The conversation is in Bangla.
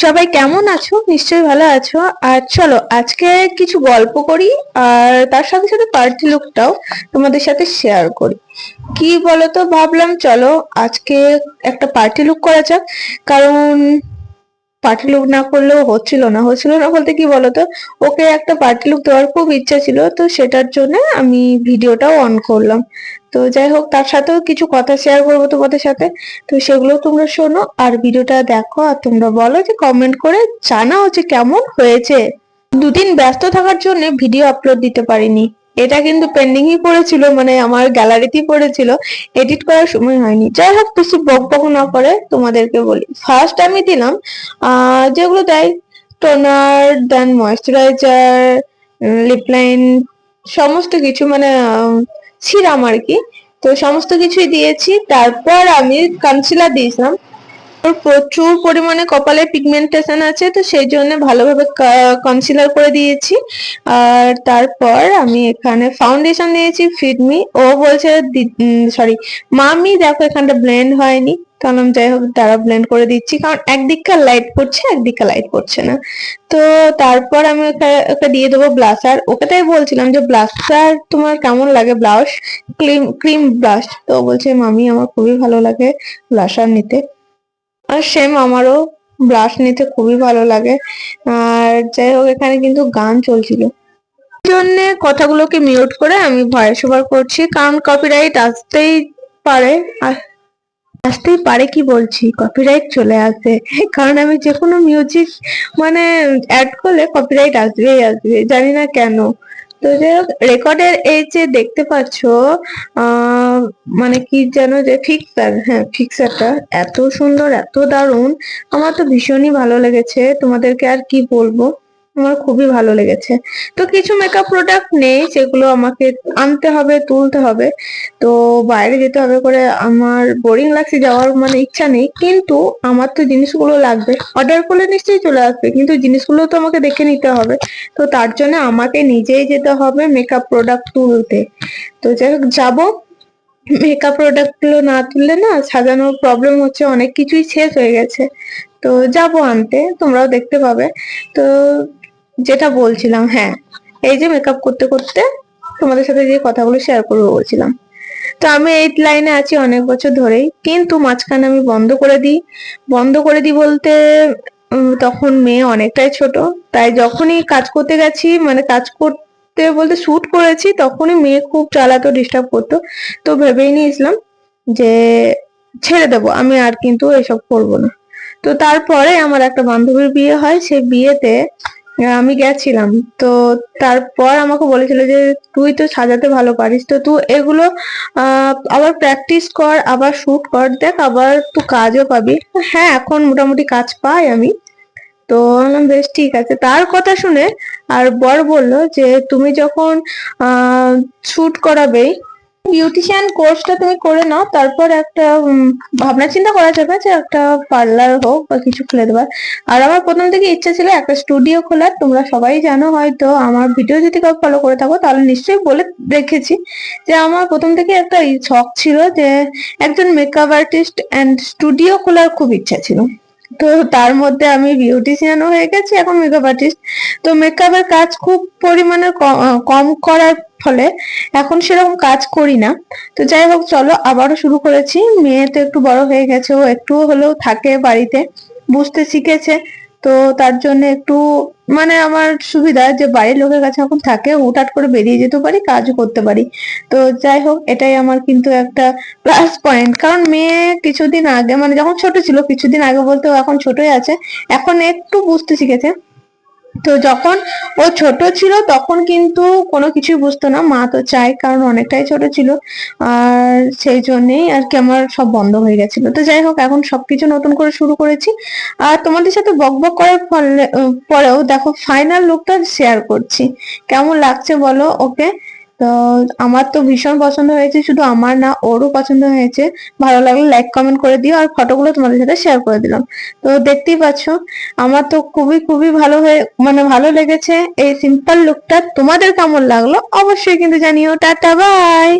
সবাই কেমন আছো? নিশ্চয়ই ভালো আছো। আর চলো, আজকে কিছু গল্প করি, আর তার সাথে সাথে পার্টি লুকটাও তোমাদের সাথে শেয়ার করি। কি বলতো, ভাবলাম চলো, আজকে একটা পার্টি লুক করা যাক। কারণ পার্টি লুক না করলেও হচ্ছিল না। হচ্ছিল না বলতে কি বলতো, ওকে একটা পার্টি লুক দেওয়ার খুব ইচ্ছা ছিল, তো সেটার জন্য আমি ভিডিওটাও অন করলাম। তো যাই হোক, তার সাথেও কিছু কথা শেয়ার করব তোমাদের সাথে। তো সেগুলো তোমরা শোনো আর ভিডিওটা দেখো আর তোমরা বলো যে কমেন্ট করে জানাও যে কেমন হয়েছে। দুদিন ব্যস্ত থাকার জন্য ভিডিও আপলোড দিতে পারিনি। এটা কিন্তু পেন্ডিংই পড়েছিল মানে আমার গ্যালারিতেই পড়েছিল। এডিট করার সময় হয়নি। যাই হোক বেশি বক বক না করে তোমাদেরকে বলি। ফার্স্ট আমি দিলাম যেগুলো দেয় টোনার দেন ময়শ্চারাইজার লিপ লাইন সমস্ত কিছু মানে সিরাম আর কি। তো সমস্ত কিছুই দিয়েছি। তারপর আমি কনসিলার দিয়েছিলাম। প্রচুর পরিমাণে কপালে পিগমেন্টেশন আছে, তো সেই জন্য ভালোভাবে কনসিলার করে দিয়েছি। আর তারপর আমি এখানে ফাউন্ডেশন দিয়েছি ফিডমি ও বলছে সরি মামি দেখো এখানটা ব্লেন্ড হয়নি। কারণ যাই হোক, তারা ব্লেন্ড করে দিচ্ছি। কারণ একদিককার লাইট পড়ছে, একদিককার লাইট পড়ছে না। তো তারপর আমি ওকে দিয়ে দেবো ব্লাশার ওকে তাই বলছিলাম যে ব্লাশার তোমার কেমন লাগে ব্লাউজ ক্রিম ক্রিম ব্লাশ তো বলছে, মামি, আমার খুবই ভালো লাগে ব্লাশার নিতে। আর সেম আমারও ব্লাশ নিতে খুবই ভালো লাগে। আর যাই হোক, এখানে কিন্তু গান চলছিল। জন্য কথাগুলোকে মিউট করে আমি ভয়েস ওভার করছি। কারণ কপিরাইট আসতেই পারে। আর আসতেই পারে কি বলছি? কপিরাইট চলে আসে। কারণ আমি যে কোনো মিউজিক মানে অ্যাড করলে কপিরাইট আসবেই আসবে, জানি না কেন। তো যাই হোক রেকর্ডের এই যে দেখতে পাচ্ছ মানে কি যেন যে ফিক্সার হ্যাঁ ফিক্সারটা এত সুন্দর, এত দারুণ। আমার তো ভীষণই ভালো লেগেছে। তোমাদেরকে আর কি বলব? আমার খুবই ভালো লেগেছে। তো কিছু মেকআপ প্রোডাক্ট নেই, যেগুলো আমাকে আনতে হবে, তুলতে হবে। তো বাইরে যেতে হবে করে আমার বোরিং লাগছে, যাওয়ার মানে ইচ্ছা নেই। কিন্তু আমার তো জিনিসগুলো লাগবে। অর্ডার করলে নিশ্চয়ই চলে আসবে, কিন্তু জিনিসগুলো তো আমাকে দেখে নিতে হবে। তো তার জন্য আমাকে নিজেই যেতে হবে মেকআপ প্রোডাক্ট তুলতে। তো যাই হোক, যাব। মেকআপ প্রোডাক্টগুলো না তুললে না সাজানোর প্রবলেম হচ্ছে, অনেক কিছুই শেষ হয়ে গেছে। তো যাব আনতে, তোমরাও দেখতে পাবে। তো যেটা বলছিলাম হ্যাঁ। এই যে মেকআপ করতে করতে তোমাদের সাথে যে কথাগুলো শেয়ার করব বলছিলাম। তো আমি এই লাইনে আছি অনেক বছর ধরেই, কিন্তু মাঝখানে আমি বন্ধ করে দিই। বন্ধ করে দিই বলতে তখন মেয়ে অনেকটাই ছোট, তাই যখনই কাজ করতে গেছি মানে কাজ করতে বলতে শুট করেছি, তখনই মেয়ে খুব চালাতো ডিস্টার্ব করতো। তো ভেবেই নিয়েছিলাম যে ছেড়ে দেবো, আমি আর কিন্তু এসব করব না। তো তারপরে আমার একটা বান্ধবীর বিয়ে হয় সেই বিয়েতে আমি গেছিলাম। তো তারপর আমাকে বলেছিল যে, তুই তো সাজাতে ভালো পারিস। তো তুই এগুলো আবার প্র্যাকটিস কর, আবার শুট কর, দেখ আবার তুই কাজও পাবি। হ্যাঁ এখন মোটামুটি কাজ পাই আমি। তো বেশ, ঠিক আছে। তার কথা শুনে আর বর বলল যে, তুমি যখন শুট করাবেই বিউটিশিয়ান কোর্সটা তুমি করে নাও, তারপর একটা ভাবনা চিন্তা করা যাবে যে একটা পার্লার হোক বা কিছু খুলে দেবার। আর আমার প্রথম থেকে ইচ্ছা ছিল একটা স্টুডিও খোলার, তোমরা সবাই জানো হয়তো, আমার ভিডিও যদি কেউ ফলো করে থাকো, তাহলে নিশ্চয়ই বলে রেখেছি যে আমার প্রথম থেকে একটা শখ ছিল যে একজন মেকআপ আর্টিস্ট অ্যান্ড স্টুডিও খোলার খুব ইচ্ছা ছিল। তো তার মধ্যে আমি বিউটিশিয়ানও হয়ে গেছি, এখন মেকআপ আর্টিস্ট তো মেকআপের কাজ খুব পরিমাণে কম করার ফলে এখন সেরকম কাজ করি না। তো যাই হোক, চলো আবারও শুরু করেছি। মেয়ে তো একটু বড় হয়ে গেছে, ও একটু হলেও থাকে বাড়িতে, বুঝতে শিখেছে। তো তার জন্য একটু মানে আমার সুবিধা যে বাড়ির লোকের কাছে এখন থাকে হুটহাট করে বেরিয়ে যেতে পারি কাজ করতে পারি। তো যাই হোক, এটাই আমার কিন্তু একটা প্লাস পয়েন্ট কারণ মেয়ে কিছুদিন আগে মানে যখন ছোট ছিল, কিছুদিন আগে বলতে এখন ছোটই আছে, এখন একটু বুঝতে শিখেছে। তো যখন ও ছোট ছিল, তখন কিন্তু কোনো কিছুই বুঝতো না। মা তো চায়, কারণ অনেকটাই ছোট ছিল। আর সেই জন্যেই আর কি আমার সব বন্ধ হয়ে গেছিল। তো যাই হোক, এখন সবকিছু নতুন করে শুরু করেছি। আর তোমাদের সাথে বক বক করার ফলে পরেও দেখো ফাইনাল লুকটা শেয়ার করছি। কেমন লাগছে বলো ওকে? তো আমার তো ভীষণ পছন্দ হয়েছে, শুধু আমার না, ওরও পছন্দ হয়েছে। ভালো লাগলে লাইক কমেন্ট করে দিও আর ফটোগুলো তোমাদের সাথে শেয়ার করে দিলাম। তো দেখতেই পাচ্ছ, আমার তো খুবই খুবই ভালো হয়ে মানে ভালো লেগেছে এই সিম্পল লুকটা তোমাদের কেমন লাগল, অবশ্যই কিন্তু জানিও। Tata bye